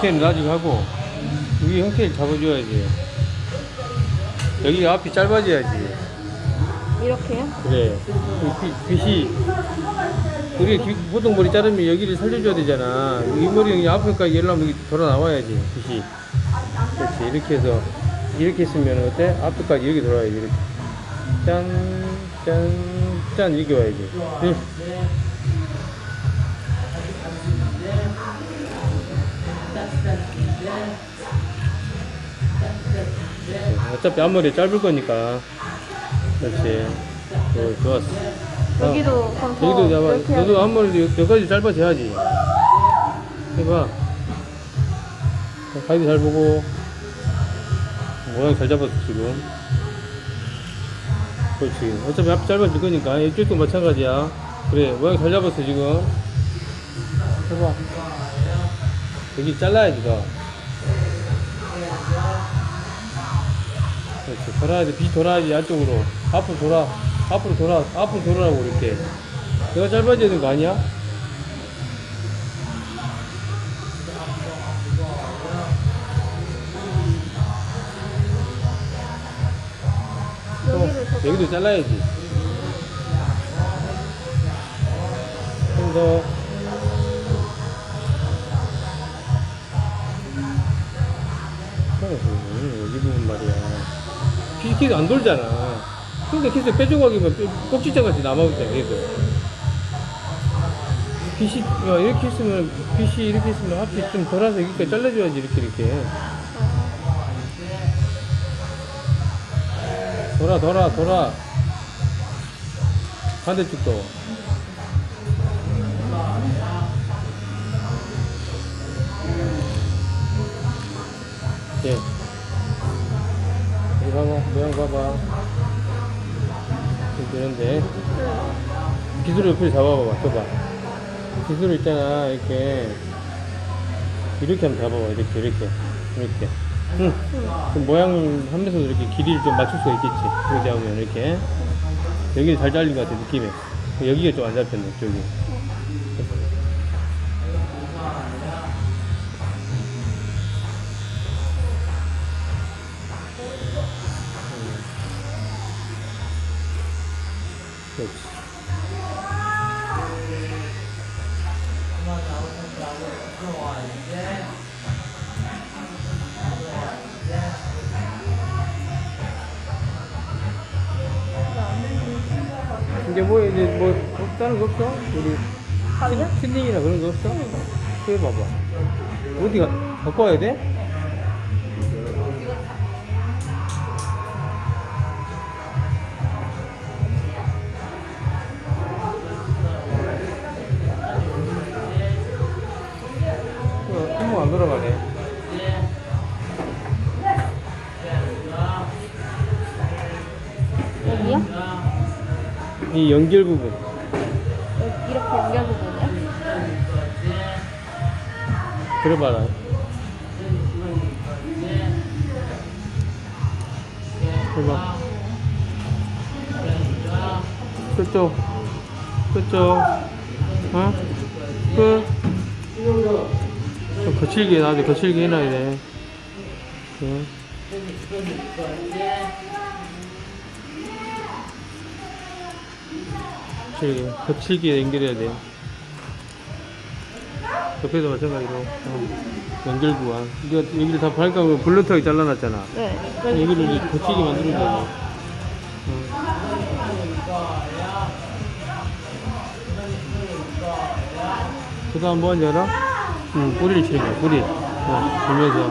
밑에는 나중에 하고 위 형태를 잡아줘야지. 여기 앞이 짧아져야지. 이렇게요? 그래. 이 빛- 빛이. 우리 기- 보통 머리 자르면 여기를 살려줘야 되잖아. 이 머리 여기 앞에까지 열려면 여기 돌아 나와야지 빛이. 그렇지. 이렇게 해서 이렇게 했으면 어때? 앞에까지 여기 돌아야지 이렇게. 짠짠짠 이렇게 와야지. 응. 어차피 앞머리 짧을 거니까. 그렇지. 어, 좋았어. 어. 여기도 그럼 더 여기도 잡아. 너도 돼. 앞머리도 여기까지 짧아져야지. 해봐. 가이드 잘 보고. 모양 잘 잡았어 지금. 그렇지. 어차피 앞이 짧아질 거니까. 이쪽도 마찬가지야. 그래 모양 잘 잡았어 지금. 해봐 여기 잘라야지 너 그렇지. 돌아야지. 빛 돌아야지 안쪽으로. 앞으로 돌아. 앞으로 돌아. 앞으로 돌아라고 이렇게. 내가 짧아져야 되는 거 아니야? 여기도 잘라야지. 좀더 여기 부분 말이야. 키도 안 돌잖아. 그러니까 키스 빼줘가기만 꼭지장같이 남아있잖아 계속 빛이 야, 이렇게 있으면 빛이 이렇게 있으면 앞이 좀 돌아서 여기까지 잘라줘야지 이렇게 이렇게. 돌아 돌아 돌아. 반대쪽도 예. 여기 봐봐 모양 봐봐. 이렇게 되는데. 비수를 옆에 잡아봐봐 줘봐. 비수를 있잖아 이렇게. 이렇게 한번 잡아봐 이렇게 이렇게 이렇게. 응. 그 모양 하면서 이렇게 길이를 좀 맞출 수가 있겠지. 이렇게 잡으면 이렇게. 여기는 잘 잘린 것 같아 느낌이. 여기가 좀 안 잡혔네 저기 이제 뭐 이제 뭐 없다는 거 없어? 우리 가요? 틴- 틴닝이나 그런 거 없어? 해봐봐 어디가 갖고 와야 돼? 어, 손목 안 돌아가네 여기요? 이 연결 부분 이렇게 연결 부분이요? 들어봐라 해봐 저쪽 저쪽 어? 끝. 좀 거칠게 돼 거칠게 해놔야 돼 응. 거칠게 거칠게 연결해야 돼 옆에도 마찬가지로 어. 연결 구간 네가 여기를 다 발가락으로 블런트하게 잘라놨잖아 네. 여기를 이제 거치게 만들어줘야 돼그 다음 뭐 하는지 알아? 응, 뿌리를 치는 거야, 뿌리. 어, 돌면서.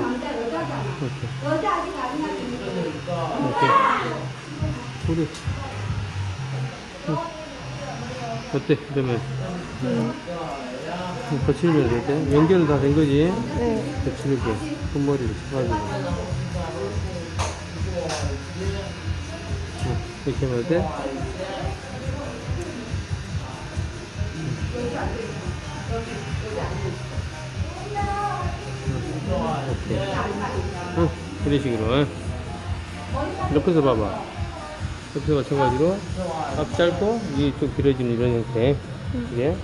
이렇게. 이렇게. 뿌리. 응. 어때, 그러면? 음. 응, 거칠면 될 때? 연결은 다된 거지? 네. 거칠게. 끝머리를 쳐가지고. 응, 이렇게 하면 돼? 오케이. 응, 이런 식으로. 옆에서 봐봐. 옆에서 마찬가지로 앞 짧고 좀 길어지는 이런 형태. 이게